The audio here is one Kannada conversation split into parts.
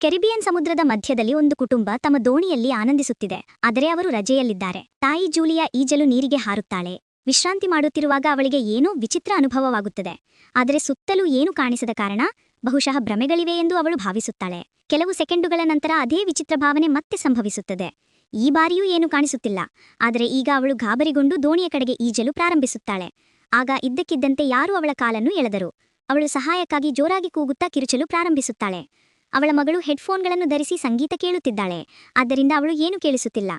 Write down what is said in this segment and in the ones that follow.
ಕೆರಿಬಿಯನ್ ಸಮುದ್ರದ ಮಧ್ಯದಲ್ಲಿ ಒಂದು ಕುಟುಂಬ ತಮ್ಮ ದೋಣಿಯಲ್ಲಿ ಆನಂದಿಸುತ್ತಿದೆ. ಆದರೆ ಅವರು ರಜೆಯಲ್ಲಿದ್ದಾರೆ. ತಾಯಿ ಜೂಲಿಯಾ ಈಜಲು ನೀರಿಗೆ ಹಾರುತ್ತಾಳೆ. ವಿಶ್ರಾಂತಿ ಮಾಡುತ್ತಿರುವಾಗ ಅವಳಿಗೆ ಏನೋ ವಿಚಿತ್ರ ಅನುಭವವಾಗುತ್ತದೆ. ಆದರೆ ಸುತ್ತಲೂ ಏನು ಕಾಣಿಸದ ಕಾರಣ ಬಹುಶಃ ಭ್ರಮೆಗಳಿವೆ ಎಂದು ಅವಳು ಭಾವಿಸುತ್ತಾಳೆ. ಕೆಲವು ಸೆಕೆಂಡುಗಳ ನಂತರ ಅದೇ ವಿಚಿತ್ರ ಭಾವನೆ ಮತ್ತೆ ಸಂಭವಿಸುತ್ತದೆ. ಈ ಬಾರಿಯೂ ಏನು ಕಾಣಿಸುತ್ತಿಲ್ಲ. ಆದರೆ ಈಗ ಅವಳು ಗಾಬರಿಗೊಂಡು ದೋಣಿಯ ಕಡೆಗೆ ಈಜಲು ಪ್ರಾರಂಭಿಸುತ್ತಾಳೆ. ಆಗ ಇದ್ದಕ್ಕಿದ್ದಂತೆ ಯಾರೂ ಅವಳ ಕಾಲನ್ನು ಎಳೆದರು. ಅವಳು ಸಹಾಯಕ್ಕಾಗಿ ಜೋರಾಗಿ ಕೂಗುತ್ತಾ ಕಿರುಚಲು ಪ್ರಾರಂಭಿಸುತ್ತಾಳೆ. ಅವಳ ಮಗಳು ಹೆಡ್ಫೋನ್ಗಳನ್ನು ಧರಿಸಿ ಸಂಗೀತ ಕೇಳುತ್ತಿದ್ದಾಳೆ. ಆದ್ದರಿಂದ ಅವಳು ಏನು ಕೇಳಿಸುತ್ತಿಲ್ಲ.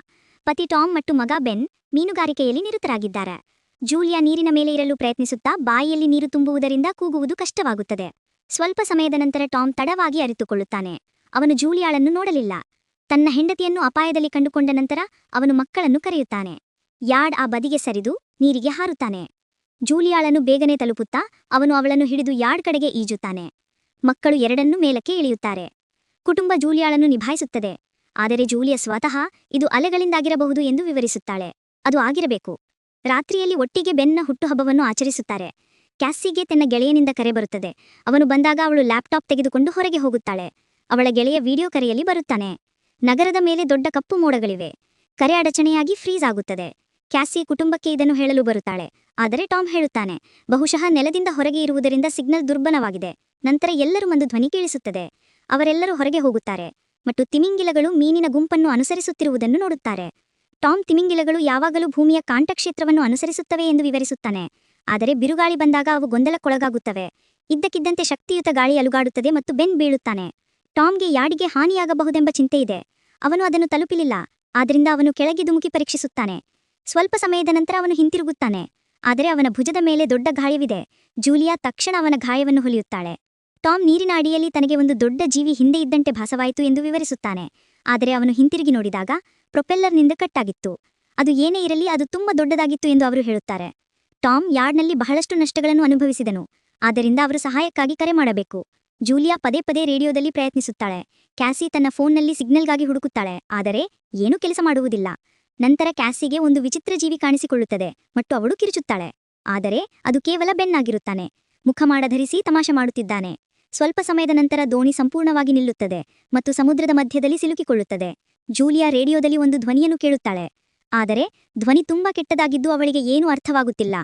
ಪತಿ ಟಾಮ್ ಮತ್ತು ಮಗ ಬೆನ್ ಮೀನುಗಾರಿಕೆಯಲ್ಲಿ ನಿರತರಾಗಿದ್ದಾರೆ. ಜೂಲಿಯಾ ನೀರಿನ ಮೇಲೆ ಇರಲು ಪ್ರಯತ್ನಿಸುತ್ತಾ ಬಾಯಿಯಲ್ಲಿ ನೀರು ತುಂಬುವುದರಿಂದ ಕೂಗುವುದು ಕಷ್ಟವಾಗುತ್ತದೆ. ಸ್ವಲ್ಪ ಸಮಯದ ನಂತರ ಟಾಮ್ ತಡವಾಗಿ ಅರಿತುಕೊಳ್ಳುತ್ತಾನೆ. ಅವನು ಜೂಲಿಯಾಳನ್ನು ನೋಡಲಿಲ್ಲ. ತನ್ನ ಹೆಂಡತಿಯನ್ನು ಅಪಾಯದಲ್ಲಿ ಕಂಡುಕೊಂಡ ನಂತರ ಅವನು ಮಕ್ಕಳನ್ನು ಕರೆಯುತ್ತಾನೆ. ಯಾಡ್ ಆ ಬದಿಗೆ ಸರಿದು ನೀರಿಗೆ ಹಾರುತ್ತಾನೆ. ಜೂಲಿಯಾಳನ್ನು ಬೇಗನೆ ತಲುಪುತ್ತಾ ಅವನು ಅವಳನ್ನು ಹಿಡಿದು ಯಾಡ್ ಕಡೆಗೆ ಈಜುತ್ತಾನೆ. ಮಕ್ಕಳು ಎರಡನ್ನೂ ಮೇಲಕ್ಕೆ ಇಳಿಯುತ್ತಾರೆ ಕುಟುಂಬ ಜೂಲಿಯಾಳನ್ನು ನಿಭಾಯಿಸುತ್ತದೆ. ಆದರೆ ಜೂಲಿಯ ಸ್ವತಃ ಇದು ಅಲೆಗಳಿಂದಾಗಿರಬಹುದು ಎಂದು ವಿವರಿಸುತ್ತಾಳೆ. ಅದು ಆಗಿರಬೇಕು. ರಾತ್ರಿಯಲ್ಲಿ ಒಟ್ಟಿಗೆ ಬೆನ್ನ ಹುಟ್ಟುಹಬ್ಬವನ್ನು ಆಚರಿಸುತ್ತಾರೆ. ಕ್ಯಾಸ್ಸಿಗೆ ತನ್ನ ಗೆಳೆಯನಿಂದ ಕರೆ ಬರುತ್ತದೆ. ಅವನು ಬಂದಾಗ ಅವಳು ಲ್ಯಾಪ್ಟಾಪ್ ತೆಗೆದುಕೊಂಡು ಹೊರಗೆ ಹೋಗುತ್ತಾಳೆ. ಅವಳ ಗೆಳೆಯ ವಿಡಿಯೋ ಕರೆಯಲ್ಲಿ ಬರುತ್ತಾನೆ. ನಗರದ ಮೇಲೆ ದೊಡ್ಡ ಕಪ್ಪು ಮೋಡಗಳಿವೆ. ಕರೆ ಅಡಚಣೆಯಾಗಿ ಫ್ರೀಸ್ ಆಗುತ್ತದೆ. ಕ್ಯಾಸಿ ಕುಟುಂಬಕ್ಕೆ ಇದನ್ನು ಹೇಳಲು ಬರುತ್ತಾಳೆ. ಆದರೆ ಟಾಮ್ ಹೇಳುತ್ತಾನೆ, ಬಹುಶಃ ನೆಲದಿಂದ ಹೊರಗೆ ಇರುವುದರಿಂದ ಸಿಗ್ನಲ್ ದುರ್ಬಲವಾಗಿದೆ. ನಂತರ ಎಲ್ಲರೂ ಒಂದು ಧ್ವನಿ ಕೇಳಿಸುತ್ತದೆ. ಅವರೆಲ್ಲರೂ ಹೊರಗೆ ಹೋಗುತ್ತಾರೆ. ಮತ್ತು ತಿಮಿಂಗಿಲಗಳು ಮೀನಿನ ಗುಂಪನ್ನು ಅನುಸರಿಸುತ್ತಿರುವುದನ್ನು ನೋಡುತ್ತಾರೆ. ಟಾಮ್ ತಿಮಿಂಗಿಲಗಳು ಯಾವಾಗಲೂ ಭೂಮಿಯ ಕಾಂಟಕ್ಷೇತ್ರವನ್ನು ಅನುಸರಿಸುತ್ತವೆ ಎಂದು ವಿವರಿಸುತ್ತಾನೆ. ಆದರೆ ಬಿರುಗಾಳಿ ಬಂದಾಗ ಅವು ಗೊಂದಲಕ್ಕೊಳಗಾಗುತ್ತವೆ. ಇದ್ದಕ್ಕಿದ್ದಂತೆ ಶಕ್ತಿಯುತ ಗಾಳಿ ಅಲುಗಾಡುತ್ತದೆ ಮತ್ತು ಬೆನ್ ಬೀಳುತ್ತಾನೆ. ಟಾಮ್ಗೆ ಯಾಡಿಗೆ ಹಾನಿಯಾಗಬಹುದೆಂಬ ಚಿಂತೆ ಇದೆ. ಅವನು ಅದನ್ನು ತಲುಪಿಲಿಲ್ಲ. ಆದ್ದರಿಂದ ಅವನು ಕೆಳಗೆ ಧುಮುಕಿ ಪರೀಕ್ಷಿಸುತ್ತಾನೆ. ಸ್ವಲ್ಪ ಸಮಯದ ನಂತರ ಅವನು ಹಿಂತಿರುಗುತ್ತಾನೆ. ಆದರೆ ಅವನ ಭುಜದ ಮೇಲೆ ದೊಡ್ಡ ಗಾಯವಿದೆ. ಜೂಲಿಯಾ ತಕ್ಷಣ ಅವನ ಗಾಯವನ್ನು ಹೊಲಿಯುತ್ತಾಳೆ. ಟಾಮ್ ನೀರಿನ ಅಡಿಯಲ್ಲಿ ತನಗೆ ಒಂದು ದೊಡ್ಡ ಜೀವಿ ಹಿಂದೆ ಇದ್ದಂತೆ ಭಾಸವಾಯಿತು ಎಂದು ವಿವರಿಸುತ್ತಾನೆ. ಆದರೆ ಅವನು ಹಿಂತಿರುಗಿ ನೋಡಿದಾಗ ಪ್ರೊಪೆಲ್ಲರ್ನಿಂದ ಕಟ್ಟಾಗಿತ್ತು. ಅದು ಏನೇ ಇರಲಿ ಅದು ತುಂಬಾ ದೊಡ್ಡದಾಗಿತ್ತು ಎಂದು ಅವರು ಹೇಳುತ್ತಾರೆ. ಟಾಮ್ ಯಾರ್ಡ್ನಲ್ಲಿ ಬಹಳಷ್ಟು ನಷ್ಟಗಳನ್ನು ಅನುಭವಿಸಿದನು. ಆದ್ದರಿಂದ ಅವರು ಸಹಾಯಕ್ಕಾಗಿ ಕರೆ ಮಾಡಬೇಕು. ಜೂಲಿಯಾ ಪದೇ ಪದೇ ರೇಡಿಯೋದಲ್ಲಿ ಪ್ರಯತ್ನಿಸುತ್ತಾಳೆ. ಕ್ಯಾಸಿ ತನ್ನ ಫೋನ್ನಲ್ಲಿ ಸಿಗ್ನಲ್ಗಾಗಿ ಹುಡುಕುತ್ತಾಳೆ. ಆದರೆ ಏನೂ ಕೆಲಸ ಮಾಡುವುದಿಲ್ಲ. ನಂತರ ಕ್ಯಾಸಿಗೆ ಒಂದು ವಿಚಿತ್ರ ಜೀವಿ ಕಾಣಿಸಿಕೊಳ್ಳುತ್ತದೆ. ಮತ್ತು ಅವಳು ಕಿರುಚುತ್ತಾಳೆ. ಆದರೆ ಅದು ಕೇವಲ ಬೆನ್ನಾಗಿರುತ್ತಾನೆ. ಮುಖಮಾಡ ಧರಿಸಿ ತಮಾಷೆ ಮಾಡುತ್ತಿದ್ದಾನೆ. ಸ್ವಲ್ಪ ಸಮಯದ ನಂತರ ದೋಣಿ ಸಂಪೂರ್ಣವಾಗಿ ನಿಲ್ಲುತ್ತದೆ ಮತ್ತು ಸಮುದ್ರದ ಮಧ್ಯದಲ್ಲಿ ಸಿಲುಕಿಕೊಳ್ಳುತ್ತದೆ. ಜೂಲಿಯಾ ರೇಡಿಯೋದಲ್ಲಿ ಒಂದು ಧ್ವನಿಯನ್ನು ಕೇಳುತ್ತಾಳೆ. ಆದರೆ, ಧ್ವನಿ ತುಂಬಾ ಕೆಟ್ಟದಾಗಿದ್ದು ಅವಳಿಗೆ ಏನೂ ಅರ್ಥವಾಗುತ್ತಿಲ್ಲ.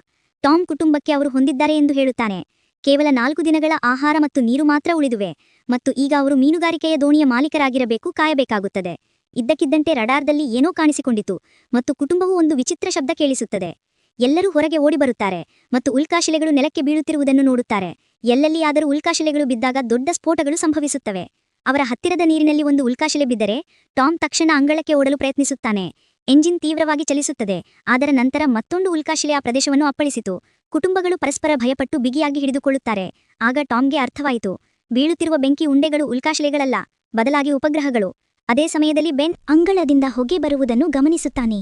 ಟಾಮ್ ಕುಟುಂಬಕ್ಕೆ ಅವರು ಹೊಂದಿದ್ದಾರೆ ಎಂದು ಹೇಳುತ್ತಾನೆ. ಕೇವಲ ನಾಲ್ಕು ದಿನಗಳ ಆಹಾರ ಮತ್ತು ನೀರು ಮಾತ್ರ ಉಳಿದುವೆ ಮತ್ತು ಈಗ ಅವರು ಮೀನುಗಾರಿಕೆಯ ದೋಣಿಯ ಮಾಲೀಕರಾಗಿರಬೇಕು, ಕಾಯಬೇಕಾಗುತ್ತದೆ. ಇದ್ದಕ್ಕಿದ್ದಂತೆ ರಡಾರ್ದಲ್ಲಿ ಏನೋ ಕಾಣಿಸಿಕೊಂಡಿತು ಮತ್ತು ಕುಟುಂಬವು ಒಂದು ವಿಚಿತ್ರ ಶಬ್ದ ಕೇಳಿಸುತ್ತದೆ. ಎಲ್ಲರೂ ಹೊರಗೆ ಓಡಿಬರುತ್ತಾರೆ ಮತ್ತು ಉಲ್ಕಾಶಿಲೆಗಳು ನೆಲಕ್ಕೆ ಬೀಳುತ್ತಿರುವುದನ್ನು ನೋಡುತ್ತಾರೆ. ಎಲ್ಲೆಲ್ಲಿಯಾದರೂ ಉಲ್ಕಾಶಿಲೆಗಳು ಬಿದ್ದಾಗ ದೊಡ್ಡ ಸ್ಫೋಟಗಳು ಸಂಭವಿಸುತ್ತವೆ. ಅವರ ಹತ್ತಿರದ ನೀರಿನಲ್ಲಿ ಒಂದು ಉಲ್ಕಾಶಿಲೆ ಬಿದ್ದರೆ ಟಾಮ್ ತಕ್ಷಣ ಅಂಗಳಕ್ಕೆ ಓಡಲು ಪ್ರಯತ್ನಿಸುತ್ತಾನೆ. ಎಂಜಿನ್ ತೀವ್ರವಾಗಿ ಚಲಿಸುತ್ತದೆ, ಅದರ ನಂತರ ಮತ್ತೊಂದು ಉಲ್ಕಾಶಿಲೆ ಆ ಪ್ರದೇಶವನ್ನು ಅಪ್ಪಳಿಸಿತು. ಕುಟುಂಬಗಳು ಪರಸ್ಪರ ಭಯಪಟ್ಟು ಬಿಗಿಯಾಗಿ ಹಿಡಿದುಕೊಳ್ಳುತ್ತಾರೆ. ಆಗ ಟಾಮ್ಗೆ ಅರ್ಥವಾಯಿತು, ಬೀಳುತ್ತಿರುವ ಬೆಂಕಿ ಉಂಡೆಗಳು ಉಲ್ಕಾಶಿಲೆಗಳಲ್ಲ, ಬದಲಾಗಿ ಉಪಗ್ರಹಗಳು. ಅದೇ ಸಮಯದಲ್ಲಿ ಬೆನ್ ಅಂಗಳದಿಂದ ಹೊಗೆ ಬರುವುದನ್ನು ಗಮನಿಸುತ್ತಾನೆ.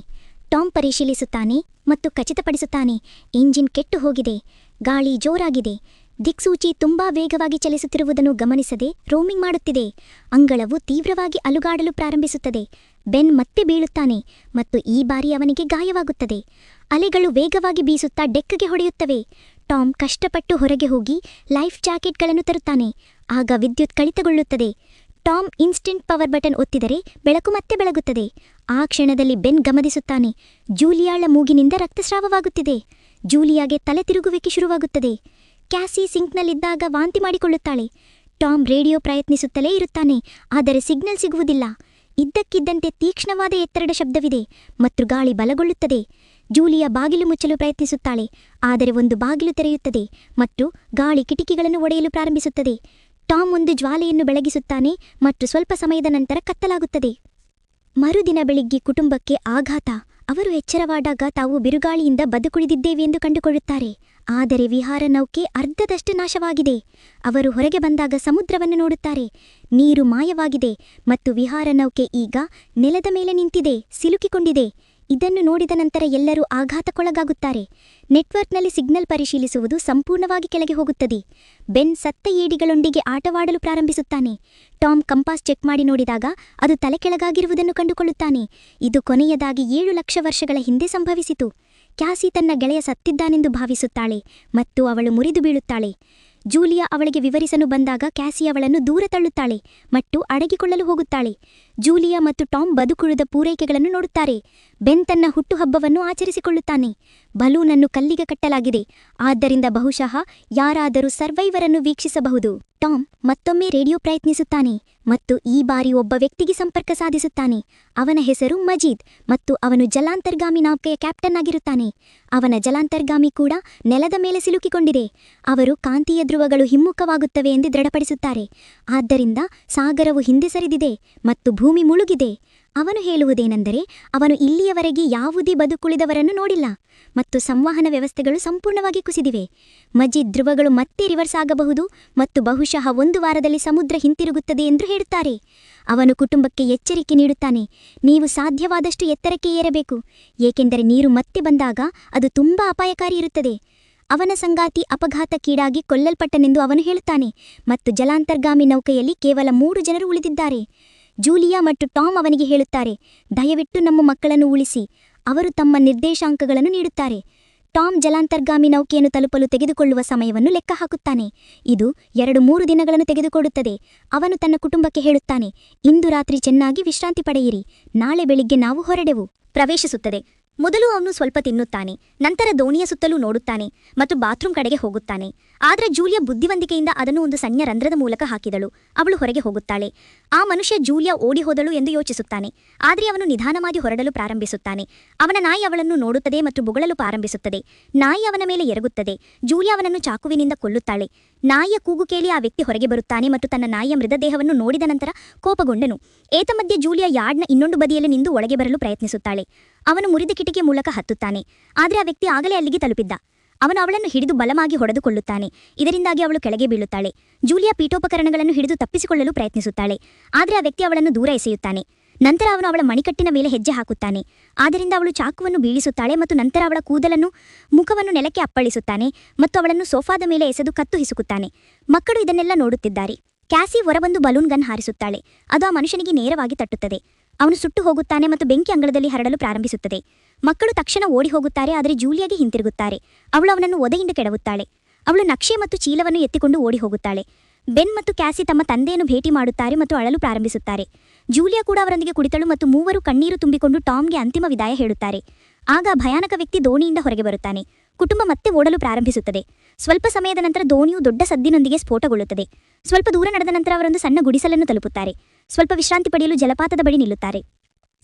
ಟಾಮ್ ಪರಿಶೀಲಿಸುತ್ತಾನೆ ಮತ್ತು ಖಚಿತಪಡಿಸುತ್ತಾನೆ, ಇಂಜಿನ್ ಕೆಟ್ಟು ಹೋಗಿದೆ, ಗಾಳಿ ಜೋರಾಗಿದೆ, ದಿಕ್ಸೂಚಿ ತುಂಬಾ ವೇಗವಾಗಿ ಚಲಿಸುತ್ತಿರುವುದನ್ನು ಗಮನಿಸದೆ ರೋಮಿಂಗ್ ಮಾಡುತ್ತಿದೆ, ಅಂಗಳವು ತೀವ್ರವಾಗಿ ಅಲುಗಾಡಲು ಪ್ರಾರಂಭಿಸುತ್ತದೆ, ಬೆನ್ ಮತ್ತೆ ಬೀಳುತ್ತಾನೆ ಮತ್ತು ಈ ಬಾರಿ ಅವನಿಗೆ ಗಾಯವಾಗುತ್ತದೆ, ಅಲೆಗಳು ವೇಗವಾಗಿ ಬೀಸುತ್ತಾ ಡೆಕ್ಗೆ ಹೊಡೆಯುತ್ತವೆ, ಟಾಮ್ ಕಷ್ಟಪಟ್ಟು ಹೊರಗೆ ಹೋಗಿ ಲೈಫ್ ಜಾಕೆಟ್ಗಳನ್ನು ತರುತ್ತಾನೆ, ಆಗ ವಿದ್ಯುತ್ ಕಡಿತಗೊಳ್ಳುತ್ತದೆ ಟಾಮ್ ಇನ್ಸ್ಟೆಂಟ್ ಪವರ್ ಬಟನ್ ಒತ್ತಿದರೆ ಬೆಳಕು ಮತ್ತೆ ಬೆಳಗುತ್ತದೆ ಆ ಕ್ಷಣದಲ್ಲಿ ಬೆನ್ ಗಮನಿಸುತ್ತಾನೆ ಜೂಲಿಯಾಳ ಮೂಗಿನಿಂದ ರಕ್ತಸ್ರಾವವಾಗುತ್ತಿದೆ. ಜೂಲಿಯಾಗೆ ತಲೆ ತಿರುಗುವಿಕೆ ಶುರುವಾಗುತ್ತದೆ. ಕ್ಯಾಸಿ ಸಿಂಕ್ನಲ್ಲಿದ್ದಾಗ ವಾಂತಿ ಮಾಡಿಕೊಳ್ಳುತ್ತಾಳೆ. ಟಾಮ್ ರೇಡಿಯೋ ಪ್ರಯತ್ನಿಸುತ್ತಲೇ ಇರುತ್ತಾನೆ, ಆದರೆ ಸಿಗ್ನಲ್ ಸಿಗುವುದಿಲ್ಲ. ಇದ್ದಕ್ಕಿದ್ದಂತೆ ತೀಕ್ಷ್ಣವಾದ ಎತ್ತರದ ಶಬ್ದವಿದೆ, ಮತ್ತು ಗಾಳಿ ಬಲಗೊಳ್ಳುತ್ತದೆ. ಜೂಲಿಯಾ ಬಾಗಿಲು ಮುಚ್ಚಲು ಪ್ರಯತ್ನಿಸುತ್ತಾಳೆ, ಆದರೆ ಒಂದು ಬಾಗಿಲು ತೆರೆಯುತ್ತದೆ, ಮತ್ತು ಗಾಳಿ ಕಿಟಕಿಗಳನ್ನು ಒಡೆಯಲು ಪ್ರಾರಂಭಿಸುತ್ತದೆ. ಟಾಮ್ ಒಂದು ಜ್ವಾಲೆಯನ್ನು ಬೆಳಗಿಸುತ್ತಾನೆ, ಮತ್ತು ಸ್ವಲ್ಪ ಸಮಯದ ನಂತರ ಕತ್ತಲಾಗುತ್ತದೆ. ಮರುದಿನ ಬೆಳಿಗ್ಗೆ ಕುಟುಂಬಕ್ಕೆ ಆಘಾತ. ಅವರು ಎಚ್ಚರವಾದಾಗ ತಾವು ಬಿರುಗಾಳಿಯಿಂದ ಬದುಕುಳಿದಿದ್ದೇವೆ ಎಂದು ಕಂಡುಕೊಳ್ಳುತ್ತಾರೆ. ಆದರೆ ವಿಹಾರ ನೌಕೆ ಅರ್ಧದಷ್ಟು ನಾಶವಾಗಿದೆ. ಅವರು ಹೊರಗೆ ಬಂದಾಗ ಸಮುದ್ರವನ್ನು ನೋಡುತ್ತಾರೆ. ನೀರು ಮಾಯವಾಗಿದೆ. ಮತ್ತು ವಿಹಾರ ನೌಕೆ ಈಗ ನೆಲದ ಮೇಲೆ ನಿಂತಿದೆ. ಸಿಲುಕಿಕೊಂಡಿದೆ. ಇದನ್ನು ನೋಡಿದ ನಂತರ ಎಲ್ಲರೂ ಆಘಾತಕ್ಕೊಳಗಾಗುತ್ತಾರೆ. ನೆಟ್ವರ್ಕ್ನಲ್ಲಿ ಸಿಗ್ನಲ್ ಪರಿಶೀಲಿಸುವುದು ಸಂಪೂರ್ಣವಾಗಿ ಕೆಳಗೆ ಹೋಗುತ್ತದೆ. ಬೆನ್ ಸತ್ತ ಏಡಿಗಳೊಂದಿಗೆ ಆಟವಾಡಲು ಪ್ರಾರಂಭಿಸುತ್ತಾನೆ. ಟಾಮ್ ಕಂಪಾಸ್ ಚೆಕ್ ಮಾಡಿ ನೋಡಿದಾಗ ಅದು ತಲೆಕೆಳಗಾಗಿರುವುದನ್ನು ಕಂಡುಕೊಳ್ಳುತ್ತಾನೆ. ಇದು ಕೊನೆಯದಾಗಿ ಏಳು ಲಕ್ಷ ವರ್ಷಗಳ ಹಿಂದೆ ಸಂಭವಿಸಿತು. ಕ್ಯಾಸಿ ತನ್ನ ಗೆಳೆಯ ಸತ್ತಿದ್ದಾನೆಂದು ಭಾವಿಸುತ್ತಾಳೆ ಮತ್ತು ಅವಳು ಮುರಿದು ಬೀಳುತ್ತಾಳೆ. ಜೂಲಿಯಾ ಅವಳಿಗೆ ವಿವರಿಸಲು ಬಂದಾಗ ಕ್ಯಾಸಿ ಅವಳನ್ನು ದೂರ ತಳ್ಳುತ್ತಾಳೆ ಮತ್ತು ಅಡಗಿಕೊಳ್ಳಲು ಹೋಗುತ್ತಾಳೆ. ಜೂಲಿಯಾ ಮತ್ತು ಟಾಮ್ ಬದುಕುಳಿದ ಪೂರೈಕೆಗಳನ್ನು ನೋಡುತ್ತಾರೆ. ಬೆನ್ ತನ್ನ ಹುಟ್ಟುಹಬ್ಬವನ್ನು ಆಚರಿಸಿಕೊಳ್ಳುತ್ತಾನೆ. ಬಲೂನನ್ನು ಕಲ್ಲಿಗೆ ಕಟ್ಟಲಾಗಿದೆ. ಆದ್ದರಿಂದ ಬಹುಶಃ ಯಾರಾದರೂ ಸರ್ವೈವರನ್ನು ವೀಕ್ಷಿಸಬಹುದು. ಟಾಮ್ ಮತ್ತೊಮ್ಮೆ ರೇಡಿಯೋ ಪ್ರಯತ್ನಿಸುತ್ತಾನೆ ಮತ್ತು ಈ ಬಾರಿ ಒಬ್ಬ ವ್ಯಕ್ತಿಗೆ ಸಂಪರ್ಕ ಸಾಧಿಸುತ್ತಾನೆ. ಅವನ ಹೆಸರು ಮಜೀದ್ ಮತ್ತು ಅವನು ಜಲಾಂತರ್ಗಾಮಿ ನೌಕೆಯ ಕ್ಯಾಪ್ಟನ್ ಆಗಿರುತ್ತಾನೆ. ಅವನ ಜಲಾಂತರ್ಗಾಮಿ ಕೂಡ ನೆಲದ ಮೇಲೆ ಸಿಲುಕಿಕೊಂಡಿದೆ. ಅವರು ಕಾಂತೀಯ ಧ್ರುವಗಳು ಹಿಮ್ಮುಖವಾಗುತ್ತವೆ ಎಂದು ದೃಢಪಡಿಸುತ್ತಾರೆ. ಆದ್ದರಿಂದ ಸಾಗರವು ಹಿಂದೆ ಸರಿದಿದೆ ಮತ್ತು ಭೂಮಿ ಮುಳುಗಿದೆ. ಅವನು ಹೇಳುವುದೇನೆಂದರೆ, ಅವನು ಇಲ್ಲಿಯವರೆಗೆ ಯಾವುದೇ ಬದುಕುಳಿದವರನ್ನು ನೋಡಿಲ್ಲ, ಮತ್ತು ಸಂವಹನ ವ್ಯವಸ್ಥೆಗಳು ಸಂಪೂರ್ಣವಾಗಿ ಕುಸಿದಿವೆ. ಮಜೀದ್ ಧ್ರುವಗಳು ಮತ್ತೆ ರಿವರ್ಸ್ ಆಗಬಹುದು, ಮತ್ತು ಬಹುಶಃ ಒಂದು ವಾರದಲ್ಲಿ ಸಮುದ್ರ ಹಿಂತಿರುಗುತ್ತದೆ ಎಂದು ಹೇಳುತ್ತಾರೆ. ಅವನು ಕುಟುಂಬಕ್ಕೆ ಎಚ್ಚರಿಕೆ ನೀಡುತ್ತಾನೆ, ನೀವು ಸಾಧ್ಯವಾದಷ್ಟು ಎತ್ತರಕ್ಕೆ ಏರಬೇಕು, ಏಕೆಂದರೆ ನೀರು ಮತ್ತೆ ಬಂದಾಗ ಅದು ತುಂಬಾ ಅಪಾಯಕಾರಿ ಇರುತ್ತದೆ. ಅವನ ಸಂಗಾತಿ ಅಪಘಾತಕ್ಕೀಡಾಗಿ ಕೊಲ್ಲಲ್ಪಟ್ಟನೆಂದು ಅವನು ಹೇಳುತ್ತಾನೆ, ಮತ್ತು ಜಲಾಂತರ್ಗಾಮಿ ನೌಕೆಯಲ್ಲಿ ಕೇವಲ ಮೂರು ಜನರು ಉಳಿದಿದ್ದಾರೆ. ಜೂಲಿಯಾ ಮತ್ತು ಟಾಮ್ ಅವನಿಗೆ ಹೇಳುತ್ತಾರೆ, ದಯವಿಟ್ಟು ನಮ್ಮ ಮಕ್ಕಳನ್ನು ಉಳಿಸಿ, ಅವರು ತಮ್ಮ ನಿರ್ದೇಶಾಂಕಗಳನ್ನು ನೀಡುತ್ತಾರೆ. ಟಾಮ್ ಜಲಾಂತರ್ಗಾಮಿ ನೌಕೆಯನ್ನು ತಲುಪಲು ತೆಗೆದುಕೊಳ್ಳುವ ಸಮಯವನ್ನು ಲೆಕ್ಕ ಹಾಕುತ್ತಾನೆ. ಇದು ಎರಡು ಮೂರು ದಿನಗಳನ್ನು ತೆಗೆದುಕೊಡುತ್ತದೆ. ಅವನು ತನ್ನ ಕುಟುಂಬಕ್ಕೆ ಹೇಳುತ್ತಾನೆ, ಇಂದು ರಾತ್ರಿ ಚೆನ್ನಾಗಿ ವಿಶ್ರಾಂತಿ ಪಡೆಯಿರಿ, ನಾಳೆ ಬೆಳಿಗ್ಗೆ ನಾವು ಹೊರಡೆವು. ಪ್ರವೇಶಿಸುತ್ತದೆ. ಮೊದಲು ಅವನು ಸ್ವಲ್ಪ ತಿನ್ನುತ್ತಾನೆ, ನಂತರ ದೋಣಿಯ ಸುತ್ತಲೂ ನೋಡುತ್ತಾನೆ ಮತ್ತು ಬಾತ್ರೂಮ್ ಕಡೆಗೆ ಹೋಗುತ್ತಾನೆ. ಆದರೆ ಜೂಲಿಯಾ ಬುದ್ಧಿವಂತಿಕೆಯಿಂದ ಅದನ್ನು ಒಂದು ಸಣ್ಣ ರಂಧ್ರದ ಮೂಲಕ ಹಾಕಿದಳು. ಅವಳು ಹೊರಗೆ ಹೋಗುತ್ತಾಳೆ. ಆ ಮನುಷ್ಯ ಜೂಲಿಯಾ ಓಡಿ ಹೋದಳು ಎಂದು ಯೋಚಿಸುತ್ತಾನೆ. ಆದರೆ ಅವನು ನಿಧಾನವಾಗಿ ಹೊರಡಲು ಪ್ರಾರಂಭಿಸುತ್ತಾನೆ. ಅವನ ನಾಯಿ ಅವಳನ್ನು ನೋಡುತ್ತದೆ ಮತ್ತು ಬುಗಳಲು ಪ್ರಾರಂಭಿಸುತ್ತದೆ. ನಾಯಿ ಅವನ ಮೇಲೆ ಎರಗುತ್ತದೆ. ಜೂಲಿಯಾ ಅವನನ್ನು ಚಾಕುವಿನಿಂದ ಕೊಲ್ಲುತ್ತಾಳೆ. ನಾಯಿಯ ಕೂಗು ಕೇಳಿ ಆ ವ್ಯಕ್ತಿ ಹೊರಗೆ ಬರುತ್ತಾನೆ ಮತ್ತು ತನ್ನ ನಾಯಿಯ ಮೃತದೇಹವನ್ನು ನೋಡಿದ ನಂತರ ಕೋಪಗೊಂಡನು. ಏತಮಧ್ಯೆ ಜೂಲಿಯಾ ಯಾರ್ಡ್ನ ಇನ್ನೊಂದು ಬದಿಯಲ್ಲಿ ನಿಂದು ಒಳಗೆ ಬರಲು ಪ್ರಯತ್ನಿಸುತ್ತಾಳೆ. ಅವನು ಮುರಿದ ಕಿಟಕಿ ಮೂಲಕ ಹತ್ತುತ್ತಾನೆ. ಆದರೆ ಆ ವ್ಯಕ್ತಿ ಆಗಲೇ ಅಲ್ಲಿಗೆ ತಲುಪಿದ್ದ. ಅವನು ಅವಳನ್ನು ಹಿಡಿದು ಬಲವಾಗಿ ಹೊಡೆದುಕೊಳ್ಳುತ್ತಾನೆ. ಇದರಿಂದಾಗಿ ಅವಳು ಕೆಳಗೆ ಬೀಳುತ್ತಾಳೆ. ಜೂಲಿಯಾ ಪೀಠೋಪಕರಣಗಳನ್ನು ಹಿಡಿದು ತಪ್ಪಿಸಿಕೊಳ್ಳಲು ಪ್ರಯತ್ನಿಸುತ್ತಾಳೆ. ಆದರೆ ಆ ವ್ಯಕ್ತಿ ಅವಳನ್ನು ದೂರ ಎಸೆಯುತ್ತಾನೆ. ನಂತರ ಅವನು ಅವಳ ಮಣಿಕಟ್ಟಿನ ಮೇಲೆ ಹೆಜ್ಜೆ ಹಾಕುತ್ತಾನೆ. ಆದ್ದರಿಂದ ಅವಳು ಚಾಕುವನ್ನು ಬೀಳಿಸುತ್ತಾಳೆ ಮತ್ತು ನಂತರ ಅವಳ ಕೂದಲನ್ನು, ಮುಖವನ್ನು ನೆಲಕ್ಕೆ ಅಪ್ಪಳಿಸುತ್ತಾನೆ ಮತ್ತು ಅವಳನ್ನು ಸೋಫಾದ ಮೇಲೆ ಎಸೆದು ಕತ್ತು ಹಿಸುಕುತ್ತಾನೆ. ಮಕ್ಕಳು ಇದನ್ನೆಲ್ಲ ನೋಡುತ್ತಿದ್ದಾರೆ. ಕ್ಯಾಸಿ ಹೊರಬಂದು ಬಲೂನ್ ಗನ್ ಹಾರಿಸುತ್ತಾಳೆ. ಅದು ಆ ಮನುಷ್ಯನಿಗೆ ನೇರವಾಗಿ ತಟ್ಟುತ್ತದೆ. ಅವನು ಸುಟ್ಟು ಹೋಗುತ್ತಾನೆ ಮತ್ತು ಬೆಂಕಿ ಅಂಗಳದಲ್ಲಿ ಹರಡಲು ಪ್ರಾರಂಭಿಸುತ್ತದೆ. ಮಕ್ಕಳು ತಕ್ಷಣ ಓಡಿ ಹೋಗುತ್ತಾರೆ, ಆದರೆ ಜೂಲಿಯಾಗೆ ಹಿಂತಿರುಗುತ್ತಾರೆ. ಅವಳು ಅವನನ್ನು ಒದೆಯಿಂದ ಕೆಡವುತ್ತಾಳೆ. ಅವಳು ನಕ್ಷೆ ಮತ್ತು ಚೀಲವನ್ನು ಎತ್ತಿಕೊಂಡು ಓಡಿ ಹೋಗುತ್ತಾಳೆ. ಬೆನ್ ಮತ್ತು ಕ್ಯಾಸಿ ತಮ್ಮ ತಂದೆಯನ್ನು ಭೇಟಿ ಮಾಡುತ್ತಾರೆ ಮತ್ತು ಅಳಲು ಪ್ರಾರಂಭಿಸುತ್ತಾರೆ. ಜೂಲಿಯಾ ಕೂಡ ಅವರೊಂದಿಗೆ ಕುಳಿತಳು ಮತ್ತು ಮೂವರು ಕಣ್ಣೀರು ತುಂಬಿಕೊಂಡು ಟಾಮ್ಗೆ ಅಂತಿಮ ವಿದಾಯ ಹೇಳುತ್ತಾರೆ. ಆಗ ಭಯಾನಕ ವ್ಯಕ್ತಿ ದೋಣಿಯಿಂದ ಹೊರಗೆ ಬರುತ್ತಾನೆ. ಕುಟುಂಬ ಮತ್ತೆ ಓಡಲು ಪ್ರಾರಂಭಿಸುತ್ತದೆ. ಸ್ವಲ್ಪ ಸಮಯದ ನಂತರ ದೋಣಿಯು ದೊಡ್ಡ ಸದ್ದಿನೊಂದಿಗೆ ಸ್ಫೋಟಗೊಳ್ಳುತ್ತದೆ. ಸ್ವಲ್ಪ ದೂರ ನಡೆದ ನಂತರ ಅವರೊಂದು ಸಣ್ಣ ಗುಡಿಸಲನ್ನು ತಲುಪುತ್ತಾರೆ. ಸ್ವಲ್ಪ ವಿಶ್ರಾಂತಿ ಪಡೆಯಲು ಜಲಪಾತದ ಬಳಿ ನಿಲ್ಲುತ್ತಾರೆ.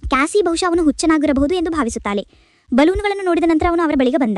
ಕ್ಯಾಸಿ ಬಹುಶಃ ಅವನು ಹುಚ್ಚನಾಗಿರಬಹುದು ಎಂದು ಭಾವಿಸುತ್ತಾಳೆ. ಬಲೂನ್ಗಳನ್ನು ನೋಡಿದ ನಂತರ ಅವನು ಅವರ ಬಳಿಗೆ ಬಂದ.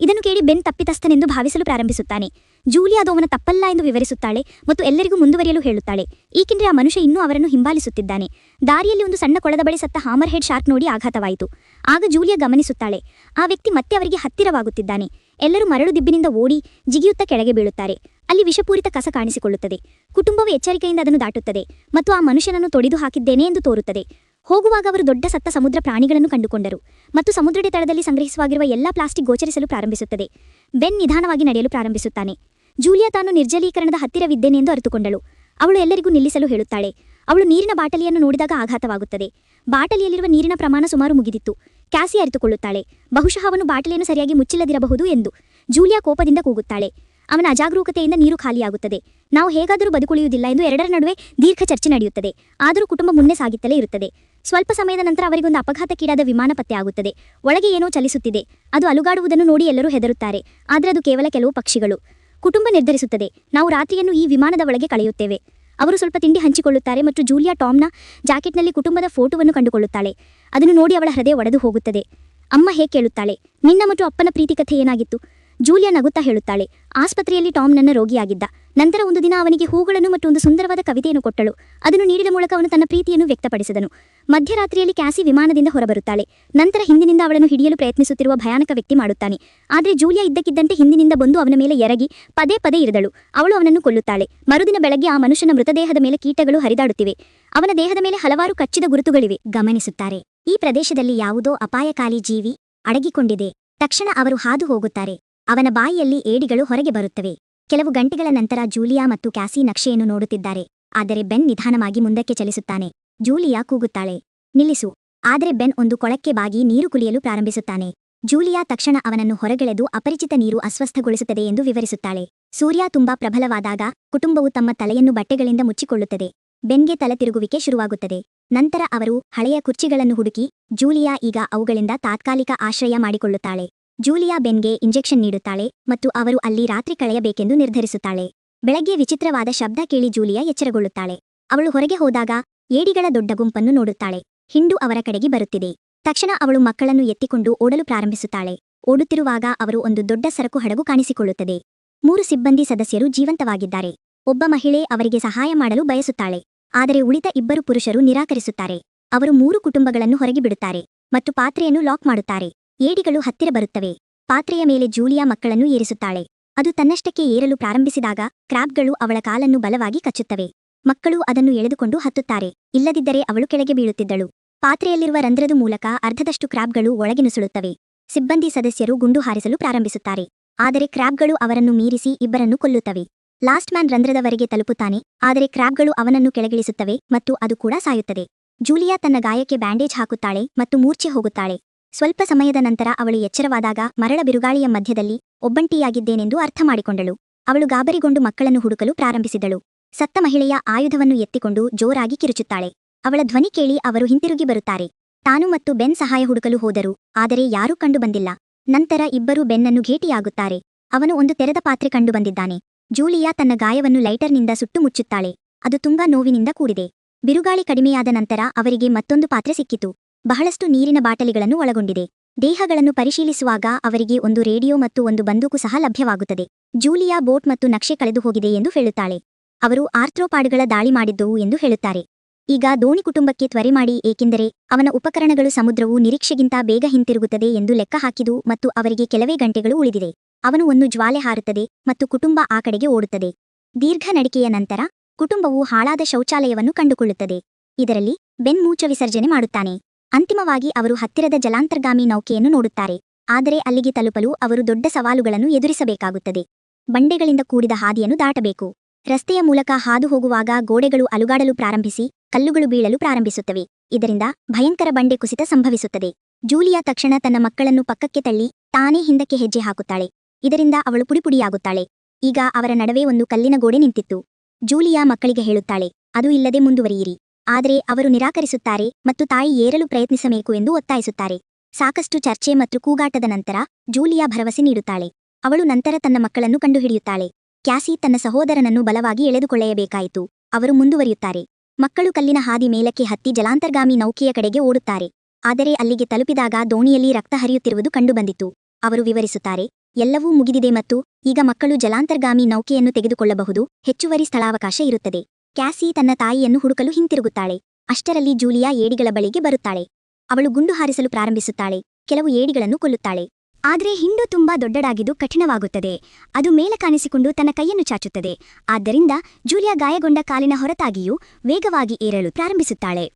ಇದನ್ನು ಕೇಳಿ ಬೆನ್ ತಪ್ಪಿತಸ್ಥನೆಂದು ಭಾವಿಸಲು ಪ್ರಾರಂಭಿಸುತ್ತಾನೆ. ಜೂಲಿ ಅದು ಅವನ ತಪ್ಪಲ್ಲ ಎಂದು ವಿವರಿಸುತ್ತಾಳೆ ಮತ್ತು ಎಲ್ಲರಿಗೂ ಮುಂದುವರಿಯಲು ಹೇಳುತ್ತಾಳೆ. ಏಕೆಂದರೆ ಆ ಮನುಷ್ಯ ಇನ್ನೂ ಅವರನ್ನು ಹಿಂಬಾಲಿಸುತ್ತಿದ್ದಾನೆ. ದಾರಿಯಲ್ಲಿ ಒಂದು ಸಣ್ಣ ಕೊಳದ ಬಳಿ ಸತ್ತ ಹಾಮರ್ ಹೆಡ್ ಶಾರ್ಕ್ ನೋಡಿ ಆಘಾತವಾಯಿತು. ಆಗ ಜೂಲಿಯಾ ಗಮನಿಸುತ್ತಾಳೆ. ಆ ವ್ಯಕ್ತಿ ಮತ್ತೆ ಅವರಿಗೆ ಹತ್ತಿರವಾಗುತ್ತಿದ್ದಾನೆ. ಎಲ್ಲರೂ ಮರಳು ದಿಬ್ಬಿನಿಂದ ಓಡಿ ಜಿಗಿಯುತ್ತಾ ಕೆಳಗೆ ಬೀಳುತ್ತಾರೆ. ಅಲ್ಲಿ ವಿಷಪೂರಿತ ಕಸ ಕಾಣಿಸಿಕೊಳ್ಳುತ್ತದೆ. ಕುಟುಂಬವು ಎಚ್ಚರಿಕೆಯಿಂದ ಅದನ್ನು ದಾಟುತ್ತದೆ ಮತ್ತು ಆ ಮನುಷ್ಯನನ್ನು ತೊಡೆದು ಹಾಕಿದ್ದೇನೆ ಎಂದು ತೋರುತ್ತದೆ. ಹೋಗುವಾಗ ಅವರು ದೊಡ್ಡ ಸತ್ತ ಸಮುದ್ರ ಪ್ರಾಣಿಗಳನ್ನು ಕಂಡುಕೊಂಡರು ಮತ್ತು ಸಮುದ್ರದ ತಳದಲ್ಲಿ ಸಂಗ್ರಹಿಸುವಾಗಿರುವ ಎಲ್ಲಾ ಪ್ಲಾಸ್ಟಿಕ್ ಗೋಚರಿಸಲು ಪ್ರಾರಂಭಿಸುತ್ತದೆ. ಬೆನ್ ನಿಧಾನವಾಗಿ ನಡೆಯಲು ಪ್ರಾರಂಭಿಸುತ್ತಾನೆ. ಜೂಲಿಯಾ ತಾನು ನಿರ್ಜಲೀಕರಣದ ಹತ್ತಿರವಿದ್ದೇನೆ ಎಂದು ಅರಿತುಕೊಂಡಳು. ಅವಳು ಎಲ್ಲರಿಗೂ ನಿಲ್ಲಿಸಲು ಹೇಳುತ್ತಾಳೆ. ಅವಳು ನೀರಿನ ಬಾಟಲಿಯನ್ನು ನೋಡಿದಾಗ ಆಘಾತವಾಗುತ್ತದೆ. ಬಾಟಲಿಯಲ್ಲಿರುವ ನೀರಿನ ಪ್ರಮಾಣ ಸುಮಾರು ಮುಗಿದಿತ್ತು. ಕ್ಯಾಸಿ ಅರಿತುಕೊಳ್ಳುತ್ತಾಳೆ. ಬಹುಶಃ ಅವನು ಬಾಟಲಿಯನ್ನು ಸರಿಯಾಗಿ ಮುಚ್ಚಿಲ್ಲದಿರಬಹುದು ಎಂದು. ಜೂಲಿಯಾ ಕೋಪದಿಂದ ಕೂಗುತ್ತಾಳೆ. ಅವನ ಅಜಾಗರೂಕತೆಯಿಂದ ನೀರು ಖಾಲಿಯಾಗುತ್ತದೆ. ನಾವು ಹೇಗಾದರೂ ಬದುಕುಳಿಯುವುದಿಲ್ಲ ಎಂದು ಎರಡರ ನಡುವೆ ದೀರ್ಘ ಚರ್ಚೆ ನಡೆಯುತ್ತದೆ. ಆದರೂ ಕುಟುಂಬ ಮುನ್ನೆ ಸಾಗುತ್ತಲೇ ಇರುತ್ತದೆ. ಸ್ವಲ್ಪ ಸಮಯದ ನಂತರ ಅವರಿಗೊಂದು ಅಪಘಾತಕ್ಕೀಡಾದ ವಿಮಾನ ಪತ್ತೆ ಆಗುತ್ತದೆ. ಒಳಗೆ ಏನೋ ಚಲಿಸುತ್ತಿದೆ. ಅದು ಅಲುಗಾಡುವುದನ್ನು ನೋಡಿ ಎಲ್ಲರೂ ಹೆದರುತ್ತಾರೆ. ಆದರೆ ಅದು ಕೇವಲ ಕೆಲವು ಪಕ್ಷಿಗಳು. ಕುಟುಂಬ ನಿರ್ಧರಿಸುತ್ತದೆ. ನಾವು ರಾತ್ರಿಯನ್ನು ಈ ವಿಮಾನದ ಒಳಗೆ ಕಳೆಯುತ್ತೇವೆ. ಅವರು ಸ್ವಲ್ಪ ತಿಂಡಿ ಹಂಚಿಕೊಳ್ಳುತ್ತಾರೆ ಮತ್ತು ಜೂಲಿಯಾ ಟಾಮ್ನ ಜಾಕೆಟ್ನಲ್ಲಿ ಕುಟುಂಬದ ಫೋಟೋವನ್ನು ಕಂಡುಕೊಳ್ಳುತ್ತಾಳೆ. ಅದನ್ನು ನೋಡಿ ಅವಳ ಹೃದಯ ಒಡೆದು ಹೋಗುತ್ತದೆ. ಅಮ್ಮ ಹೇಗೆ ಕೇಳುತ್ತಾಳೆ, ನಿನ್ನ ಮತ್ತು ಅಪ್ಪನ ಪ್ರೀತಿ ಕಥೆ ಏನಾಗಿತ್ತು? ಜೂಲಿಯಾ ನಗುತ್ತಾ ಹೇಳುತ್ತಾಳೆ. ಆಸ್ಪತ್ರೆಯಲ್ಲಿ ಟಾಮ್ ನನ್ನ ರೋಗಿಯಾಗಿದ್ದ. ನಂತರ ಒಂದು ದಿನ ಅವನಿಗೆ ಹೂಗಳನ್ನು ಮತ್ತು ಒಂದು ಸುಂದರವಾದ ಕವಿತೆಯನ್ನು ಕೊಟ್ಟಳು. ಅದನ್ನು ನೀಡಿದ ಮೂಲಕ ಅವನು ತನ್ನ ಪ್ರೀತಿಯನ್ನು ವ್ಯಕ್ತಪಡಿಸಿದನು. ಮಧ್ಯರಾತ್ರಿಯಲ್ಲಿ ಕ್ಯಾಸಿ ವಿಮಾನದಿಂದ ಹೊರಬರುತ್ತಾಳೆ. ನಂತರ ಹಿಂದಿನಿಂದ ಅವಳನ್ನು ಹಿಡಿಯಲು ಪ್ರಯತ್ನಿಸುತ್ತಿರುವ ಭಯಾನಕ ವ್ಯಕ್ತಿ ಮಾಡುತ್ತಾನೆ. ಆದರೆ ಜೂಲಿಯಾ ಇದ್ದಕ್ಕಿದ್ದಂತೆ ಹಿಂದಿನಿಂದ ಬಂದು ಅವನ ಮೇಲೆ ಎರಗಿ ಪದೇ ಪದೇ ಇರಿದಳು. ಅವಳು ಅವನನ್ನು ಕೊಲ್ಲುತ್ತಾಳೆ. ಮರುದಿನ ಬೆಳಗ್ಗೆ ಆ ಮನುಷ್ಯನ ಮೃತದೇಹದ ಮೇಲೆ ಕೀಟಗಳು ಹರಿದಾಡುತ್ತಿವೆ. ಅವನ ದೇಹದ ಮೇಲೆ ಹಲವಾರು ಕಚ್ಚಿದ ಗುರುತುಗಳಿವೆ. ಗಮನಿಸುತ್ತಾರೆ. ಈ ಪ್ರದೇಶದಲ್ಲಿ ಯಾವುದೋ ಅಪಾಯಕಾರಿ ಜೀವಿ ಅಡಗಿಕೊಂಡಿದೆ. ತಕ್ಷಣ ಅವರು ಹಾದು ಹೋಗುತ್ತಾರೆ. ಅವನ ಬಾಯಿಯಲ್ಲಿ ಏಡಿಗಳು ಹೊರಗೆ ಬರುತ್ತವೆ. ಕೆಲವು ಗಂಟೆಗಳ ನಂತರ ಜೂಲಿಯಾ ಮತ್ತು ಕ್ಯಾಸಿ ನಕ್ಷೆಯನ್ನು ನೋಡುತ್ತಿದ್ದಾರೆ. ಆದರೆ ಬೆನ್ ನಿಧಾನವಾಗಿ ಮುಂದಕ್ಕೆ ಚಲಿಸುತ್ತಾನೆ. ಜೂಲಿಯಾ ಕೂಗುತ್ತಾಳೆ. ನಿಲ್ಲಿಸು. ಆದರೆ ಬೆನ್ ಒಂದು ಕೊಳಕ್ಕೆ ಬಾಗಿ ನೀರು ಕುಲಿಯಲು ಪ್ರಾರಂಭಿಸುತ್ತಾನೆ. ಜೂಲಿಯಾ ತಕ್ಷಣ ಅವನನ್ನು ಹೊರಗೆಳೆದು ಅಪರಿಚಿತ ನೀರು ಅಸ್ವಸ್ಥಗೊಳಿಸುತ್ತದೆ ಎಂದು ವಿವರಿಸುತ್ತಾಳೆ. ಸೂರ್ಯ ತುಂಬಾ ಪ್ರಬಲವಾದಾಗ ಕುಟುಂಬವು ತಮ್ಮ ತಲೆಯನ್ನು ಬಟ್ಟೆಗಳಿಂದ ಮುಚ್ಚಿಕೊಳ್ಳುತ್ತದೆ. ಬೆನ್ಗೆ ತಲೆ ತಿರುಗುವಿಕೆ ಶುರುವಾಗುತ್ತದೆ. ನಂತರ ಅವರು ಹಳೆಯ ಕುರ್ಚಿಗಳನ್ನು ಹುಡುಕಿ ಜೂಲಿಯಾ ಈಗ ಅವುಗಳಿಂದ ತಾತ್ಕಾಲಿಕ ಆಶ್ರಯ ಮಾಡಿಕೊಳ್ಳುತ್ತಾಳೆ. ಜೂಲಿಯಾ ಬೆನ್ಗೆ ಇಂಜೆಕ್ಷನ್ ನೀಡುತ್ತಾಳೆ ಮತ್ತು ಅವರು ಅಲ್ಲಿ ರಾತ್ರಿ ಕಳೆಯಬೇಕೆಂದು ನಿರ್ಧರಿಸುತ್ತಾಳೆ. ಬೆಳಗ್ಗೆ ವಿಚಿತ್ರವಾದ ಶಬ್ದ ಕೇಳಿ ಜೂಲಿಯಾ ಎಚ್ಚರಗೊಳ್ಳುತ್ತಾಳೆ. ಅವಳು ಹೊರಗೆ ಹೋದಾಗ ಏಡಿಗಳ ದೊಡ್ಡ ಗುಂಪನ್ನು ನೋಡುತ್ತಾಳೆ. ಹಿಂಡು ಅವರ ಕಡೆಗೆ ಬರುತ್ತಿದೆ. ತಕ್ಷಣ ಅವಳು ಮಕ್ಕಳನ್ನು ಎತ್ತಿಕೊಂಡು ಓಡಲು ಪ್ರಾರಂಭಿಸುತ್ತಾಳೆ. ಓಡುತ್ತಿರುವಾಗ ಅವರು ಒಂದು ದೊಡ್ಡ ಸರಕು ಹಡಗು ಕಾಣಿಸಿಕೊಳ್ಳುತ್ತದೆ. ಮೂರು ಸಿಬ್ಬಂದಿ ಸದಸ್ಯರು ಜೀವಂತವಾಗಿದ್ದಾರೆ. ಒಬ್ಬ ಮಹಿಳೆ ಅವರಿಗೆ ಸಹಾಯ ಮಾಡಲು ಬಯಸುತ್ತಾಳೆ. ಆದರೆ ಉಳಿದ ಇಬ್ಬರು ಪುರುಷರು ನಿರಾಕರಿಸುತ್ತಾರೆ. ಅವರು ಮೂರು ಕುಟುಂಬಗಳನ್ನು ಹೊರಗೆ ಬಿಡುತ್ತಾರೆ ಮತ್ತು ಪಾತ್ರೆಯನ್ನು ಲಾಕ್ ಮಾಡುತ್ತಾರೆ. ಏಡಿಗಳು ಹತ್ತಿರ ಬರುತ್ತವೆ. ಪಾತ್ರೆಯ ಮೇಲೆ ಜೂಲಿಯಾ ಮಕ್ಕಳನ್ನು ಏರಿಸುತ್ತಾಳೆ. ಅದು ತನ್ನಷ್ಟಕ್ಕೆ ಏರಲು ಪ್ರಾರಂಭಿಸಿದಾಗ ಕ್ರಾಬ್ಗಳು ಅವಳ ಕಾಲನ್ನು ಬಲವಾಗಿ ಕಚ್ಚುತ್ತವೆ. ಮಕ್ಕಳು ಅದನ್ನು ಎಳೆದುಕೊಂಡು ಹತ್ತುತ್ತಾರೆ. ಇಲ್ಲದಿದ್ದರೆ ಅವಳು ಕೆಳಗೆ ಬೀಳುತ್ತಿದ್ದಳು. ಪಾತ್ರೆಯಲ್ಲಿರುವ ರಂಧ್ರದ ಮೂಲಕ ಅರ್ಧದಷ್ಟು ಕ್ರಾಬ್ಗಳು ಒಳಗೆ ನುಸುಳುತ್ತವೆ. ಸಿಬ್ಬಂದಿ ಸದಸ್ಯರು ಗುಂಡು ಹಾರಿಸಲು ಪ್ರಾರಂಭಿಸುತ್ತಾರೆ. ಆದರೆ ಕ್ರಾಬ್ಗಳು ಅವರನ್ನು ಮೀರಿಸಿ ಇಬ್ಬರನ್ನು ಕೊಲ್ಲುತ್ತವೆ. ಲಾಸ್ಟ್ ಮ್ಯಾನ್ ರಂಧ್ರದವರೆಗೆ ತಲುಪುತ್ತಾನೆ, ಆದರೆ ಕ್ರಾಬ್ಗಳು ಅವನನ್ನು ಕೆಳಗಿಳಿಸುತ್ತವೆ ಮತ್ತು ಅದು ಕೂಡ ಸಾಯುತ್ತದೆ. ಜೂಲಿಯಾ ತನ್ನ ಗಾಯಕ್ಕೆ ಬ್ಯಾಂಡೇಜ್ ಹಾಕುತ್ತಾಳೆ ಮತ್ತು ಮೂರ್ಛೆ ಹೋಗುತ್ತಾಳೆ. ಸ್ವಲ್ಪ ಸಮಯದ ನಂತರ ಅವಳು ಎಚ್ಚರವಾದಾಗ ಮರಳ ಬಿರುಗಾಳಿಯ ಮಧ್ಯದಲ್ಲಿ ಒಬ್ಬಂಟಿಯಾಗಿದ್ದೇನೆಂದು ಅರ್ಥ ಮಾಡಿಕೊಂಡಳು ಅವಳು ಗಾಬರಿಗೊಂಡು ಮಕ್ಕಳನ್ನು ಹುಡುಕಲು ಪ್ರಾರಂಭಿಸಿದಳು. ಸತ್ತ ಮಹಿಳೆಯ ಆಯುಧವನ್ನು ಎತ್ತಿಕೊಂಡು ಜೋರಾಗಿ ಕಿರುಚುತ್ತಾಳೆ. ಅವಳ ಧ್ವನಿ ಕೇಳಿ ಅವರು ಹಿಂತಿರುಗಿ ಬರುತ್ತಾರೆ. ತಾನು ಮತ್ತು ಬೆನ್ ಸಹಾಯ ಹುಡುಕಲು ಹೋದರು, ಆದರೆ ಯಾರೂ ಕಂಡು ಬಂದಿಲ್ಲ. ನಂತರ ಇಬ್ಬರೂ ಬೆನ್ನನ್ನು ಭೇಟಿಯಾಗುತ್ತಾರೆ. ಅವನು ಒಂದು ತೆರೆದ ಪಾತ್ರೆ ಕಂಡು ಬಂದಿದ್ದಾನೆ. ಜೂಲಿಯಾ ತನ್ನ ಗಾಯವನ್ನು ಲೈಟರ್ನಿಂದ ಸುಟ್ಟು ಮುಚ್ಚುತ್ತಾಳೆ. ಅದು ತುಂಬಾ ನೋವಿನಿಂದ ಕೂಡಿದೆ. ಬಿರುಗಾಳಿ ಕಡಿಮೆಯಾದ ನಂತರ ಅವರಿಗೆ ಮತ್ತೊಂದು ಪಾತ್ರೆ ಸಿಕ್ಕಿತು. ಬಹಳಷ್ಟು ನೀರಿನ ಬಾಟಲಿಗಳನ್ನು ಒಳಗೊಂಡಿದೆ. ದೇಹಗಳನ್ನು ಪರಿಶೀಲಿಸುವಾಗ ಅವರಿಗೆ ಒಂದು ರೇಡಿಯೋ ಮತ್ತು ಒಂದು ಬಂದೂಕು ಸಹ ಲಭ್ಯವಾಗುತ್ತದೆ. ಜೂಲಿಯಾ ಬೋಟ್ ಮತ್ತು ನಕ್ಷೆ ಕಳೆದು ಹೋಗಿದೆ ಎಂದು ಹೇಳುತ್ತಾಳೆ. ಅವರು ಆರ್ಥ್ರೋಪಾಡ್ಗಳ ದಾಳಿ ಮಾಡಿದ್ದವು ಎಂದು ಹೇಳುತ್ತಾರೆ. ಈಗ ದೋಣಿ ಕುಟುಂಬಕ್ಕೆ ತ್ವರೆ ಮಾಡಿ, ಏಕೆಂದರೆ ಅವನ ಉಪಕರಣಗಳು ಸಮುದ್ರವು ನಿರೀಕ್ಷೆಗಿಂತ ಬೇಗ ಹಿಂತಿರುಗುತ್ತದೆ ಎಂದು ಲೆಕ್ಕ ಹಾಕಿದು ಮತ್ತು ಅವರಿಗೆ ಕೆಲವೇ ಗಂಟೆಗಳು ಉಳಿದಿದೆ. ಅವನು ಒಂದು ಜ್ವಾಲೆ ಹಾರುತ್ತದೆ ಮತ್ತು ಕುಟುಂಬ ಆ ಕಡೆಗೆ ಓಡುತ್ತದೆ. ದೀರ್ಘ ನಡಿಕೆಯ ನಂತರ ಕುಟುಂಬವು ಹಾಳಾದ ಶೌಚಾಲಯವನ್ನು ಕಂಡುಕೊಳ್ಳುತ್ತದೆ. ಇದರಲ್ಲಿ ಬೆನ್ ಮೂಚ ವಿಸರ್ಜನೆ ಮಾಡುತ್ತಾನೆ. ಅಂತಿಮವಾಗಿ ಅವರು ಹತ್ತಿರದ ಜಲಾಂತರ್ಗಾಮಿ ನೌಕೆಯನ್ನು ನೋಡುತ್ತಾರೆ. ಆದರೆ ಅಲ್ಲಿಗೆ ತಲುಪಲು ಅವರು ದೊಡ್ಡ ಸವಾಲುಗಳನ್ನು ಎದುರಿಸಬೇಕಾಗುತ್ತದೆ. ಬಂಡೆಗಳಿಂದ ಕೂಡಿದ ಹಾದಿಯನ್ನು ದಾಟಬೇಕು. ರಸ್ತೆಯ ಮೂಲಕ ಹಾದು ಹೋಗುವಾಗ ಗೋಡೆಗಳು ಅಲುಗಾಡಲು ಪ್ರಾರಂಭಿಸಿ, ಕಲ್ಲುಗಳು ಬೀಳಲು ಪ್ರಾರಂಭಿಸುತ್ತವೆ. ಇದರಿಂದ ಭಯಂಕರ ಬಂಡೆ ಕುಸಿತ ಸಂಭವಿಸುತ್ತದೆ. ಜೂಲಿಯಾ ತಕ್ಷಣ ತನ್ನ ಮಕ್ಕಳನ್ನು ಪಕ್ಕಕ್ಕೆ ತಳ್ಳಿ, ತಾನೇ ಹಿಂದಕ್ಕೆ ಹೆಜ್ಜೆ ಹಾಕುತ್ತಾಳೆ. ಇದರಿಂದ ಅವಳು ಪುಡಿಪುಡಿಯಾಗುತ್ತಾಳೆ. ಈಗ ಅವರ ನಡುವೆ ಒಂದು ಕಲ್ಲಿನ ಗೋಡೆ ನಿಂತಿತ್ತು. ಜೂಲಿಯಾ ಮಕ್ಕಳಿಗೆ ಹೇಳುತ್ತಾಳೆ, ಅದು ಇಲ್ಲದೆ ಮುಂದುವರಿಯಿರಿ. ಆದರೆ ಅವರು ನಿರಾಕರಿಸುತ್ತಾರೆ ಮತ್ತು ತಾಯಿ ಏರಲು ಪ್ರಯತ್ನಿಸಬೇಕು ಎಂದು ಒತ್ತಾಯಿಸುತ್ತಾರೆ. ಸಾಕಷ್ಟು ಚರ್ಚೆ ಮತ್ತು ಕೂಗಾಟದ ನಂತರ ಜೂಲಿಯಾ ಭರವಸೆ ನೀಡುತ್ತಾಳೆ. ಅವಳು ನಂತರ ತನ್ನ ಮಕ್ಕಳನ್ನು ಕಂಡುಹಿಡಿಯುತ್ತಾಳೆ. ಕ್ಯಾಸಿ ತನ್ನ ಸಹೋದರನನ್ನು ಬಲವಾಗಿ ಎಳೆದುಕೊಳ್ಳೆಯಬೇಕಾಯಿತು. ಅವರು ಮುಂದುವರಿಯುತ್ತಾರೆ. ಮಕ್ಕಳು ಕಲ್ಲಿನ ಹಾದಿ ಮೇಲಕ್ಕೆ ಹತ್ತಿ ಜಲಾಂತರ್ಗಾಮಿ ನೌಕೆಯ ಕಡೆಗೆ ಓಡುತ್ತಾರೆ. ಆದರೆ ಅಲ್ಲಿಗೆ ತಲುಪಿದಾಗ ದೋಣಿಯಲ್ಲಿ ರಕ್ತ ಹರಿಯುತ್ತಿರುವುದು ಕಂಡುಬಂದಿತು. ಅವರು ವಿವರಿಸುತ್ತಾರೆ, ಎಲ್ಲವೂ ಮುಗಿದಿದೆ ಮತ್ತು ಈಗ ಮಕ್ಕಳು ಜಲಾಂತರ್ಗಾಮಿ ನೌಕೆಯನ್ನು ತೆಗೆದುಕೊಳ್ಳಬಹುದು. ಹೆಚ್ಚುವರಿ ಸ್ಥಳಾವಕಾಶ ಇರುತ್ತದೆ. ಕ್ಯಾಸಿ ತನ್ನ ತಾಯಿಯನ್ನು ಹುಡುಕಲು ಹಿಂತಿರುಗುತ್ತಾಳೆ. ಅಷ್ಟರಲ್ಲಿ ಜೂಲಿಯಾ ಏಡಿಗಳ ಬಳಿಗೆ ಬರುತ್ತಾಳೆ. ಅವಳು ಗುಂಡು ಹಾರಿಸಲು ಪ್ರಾರಂಭಿಸುತ್ತಾಳೆ. ಕೆಲವು ಏಡಿಗಳನ್ನು ಕೊಲ್ಲುತ್ತಾಳೆ. ಆದರೆ ಹಿಂಡು ತುಂಬಾ ದೊಡ್ಡಡಾಗಿದ್ದು ಕಠಿಣವಾಗುತ್ತದೆ. ಅದು ಮೇಲೆ ಕಾಣಿಸಿಕೊಂಡು ತನ್ನ ಕೈಯನ್ನು ಚಾಚುತ್ತದೆ. ಆದ್ದರಿಂದ ಜೂಲಿಯಾ ಗಾಯಗೊಂಡ ಕಾಲಿನ ಹೊರತಾಗಿಯೂ ವೇಗವಾಗಿ ಏರಲು ಪ್ರಾರಂಭಿಸುತ್ತಾಳೆ.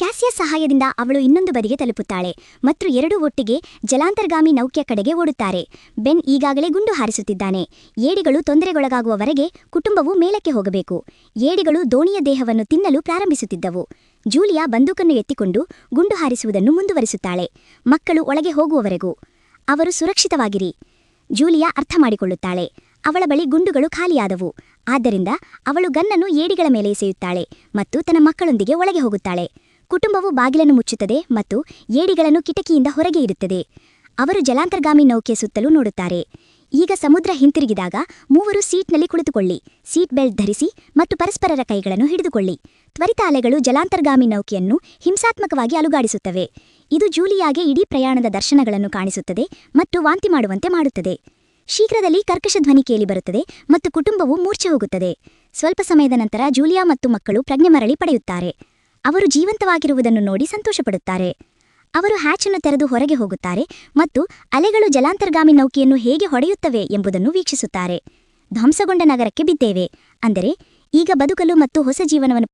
ಕ್ಯಾಸಿಯಸ್ ಸಹಾಯದಿಂದ ಅವಳು ಇನ್ನೊಂದು ಬದಿಗೆ ತಲುಪುತ್ತಾಳೆ. ಮತ್ತು ಎರಡೂ ಒಟ್ಟಿಗೆ ಜಲಾಂತರ್ಗಾಮಿ ನೌಕೆಯ ಕಡೆಗೆ ಓಡುತ್ತಾರೆ. ಬೆನ್ ಈಗಾಗಲೇ ಗುಂಡು ಹಾರಿಸುತ್ತಿದ್ದಾನೆ. ಏಡಿಗಳು ತೊಂದರೆಗೊಳಗಾಗುವವರೆಗೆ ಕುಟುಂಬವು ಮೇಲಕ್ಕೆ ಹೋಗಬೇಕು. ಏಡಿಗಳು ದೋಣಿಯ ದೇಹವನ್ನು ತಿನ್ನಲು ಪ್ರಾರಂಭಿಸುತ್ತಿದ್ದವು. ಜೂಲಿಯಾ ಬಂದೂಕನ್ನು ಎತ್ತಿಕೊಂಡು ಗುಂಡು ಹಾರಿಸುವುದನ್ನು ಮುಂದುವರಿಸುತ್ತಾಳೆ. ಮಕ್ಕಳು ಒಳಗೆ ಹೋಗುವವರೆಗೂ. ಅವರು ಸುರಕ್ಷಿತವಾಗಿರಿ. ಜೂಲಿಯಾ ಅರ್ಥ ಮಾಡಿಕೊಳ್ಳುತ್ತಾಳೆ. ಅವಳ ಬಳಿ ಗುಂಡುಗಳು ಖಾಲಿಯಾದವು. ಆದ್ದರಿಂದ ಅವಳು ಗನ್ನನ್ನು ಏಡಿಗಳ ಮೇಲೆ ಎಸೆಯುತ್ತಾಳೆ ಮತ್ತು ತನ್ನ ಮಕ್ಕಳೊಂದಿಗೆ ಒಳಗೆ ಹೋಗುತ್ತಾಳೆ. ಕುಟುಂಬವು ಬಾಗಿಲನ್ನು ಮುಚ್ಚುತ್ತದೆ ಮತ್ತು ಏಡಿಗಳನ್ನು ಕಿಟಕಿಯಿಂದ ಹೊರಗೆ ಇರುತ್ತದೆ ಅವರು ಜಲಾಂತರ್ಗಾಮಿ ನೌಕೆ ಸುತ್ತಲೂ ನೋಡುತ್ತಾರೆ. ಈಗ ಸಮುದ್ರ ಹಿಂತಿರುಗಿದಾಗ ಮೂವರು ಸೀಟ್ನಲ್ಲಿ ಕುಳಿತುಕೊಳ್ಳಿ. ಸೀಟ್ ಬೆಲ್ಟ್ ಧರಿಸಿ ಮತ್ತು ಪರಸ್ಪರರ ಕೈಗಳನ್ನು ಹಿಡಿದುಕೊಳ್ಳಿ. ತ್ವರಿತ ಅಲೆಗಳು ಜಲಾಂತರ್ಗಾಮಿ ನೌಕೆಯನ್ನು ಹಿಂಸಾತ್ಮಕವಾಗಿ ಅಲುಗಾಡಿಸುತ್ತವೆ. ಇದು ಜೂಲಿಯಾಗೆ ಇಡೀ ಪ್ರಯಾಣದ ದರ್ಶನಗಳನ್ನು ಕಾಣಿಸುತ್ತದೆ ಮತ್ತು ವಾಂತಿ ಮಾಡುವಂತೆ ಮಾಡುತ್ತದೆ. ಶೀಘ್ರದಲ್ಲಿ ಕರ್ಕಶ ಧ್ವನಿ ಕೇಳಿಬರುತ್ತದೆ ಮತ್ತು ಕುಟುಂಬವು ಮೂರ್ಛೆ ಹೋಗುತ್ತದೆ. ಸ್ವಲ್ಪ ಸಮಯದ ನಂತರ ಜೂಲಿಯಾ ಮತ್ತು ಮಕ್ಕಳು ಪ್ರಜ್ಞೆ ಮರಳಿ ಪಡೆಯುತ್ತಾರೆ. ಅವರು ಜೀವಂತವಾಗಿರುವುದನ್ನು ನೋಡಿ ಸಂತೋಷಪಡುತ್ತಾರೆ. ಅವರು ಹ್ಯಾಚನ್ನು ತೆರೆದು ಹೊರಗೆ ಹೋಗುತ್ತಾರೆ ಮತ್ತು ಅಲೆಗಳು ಜಲಾಂತರ್ಗಾಮಿ ನೌಕೆಯನ್ನು ಹೇಗೆ ಹೊಡೆಯುತ್ತವೆ ಎಂಬುದನ್ನು ವೀಕ್ಷಿಸುತ್ತಾರೆ. ಧ್ವಂಸಗೊಂಡ ನಗರಕ್ಕೆ ಬಿದ್ದೇವೆ. ಅಂದರೆ ಈಗ ಬದುಕಲು ಮತ್ತು ಹೊಸ ಜೀವನವನ್ನು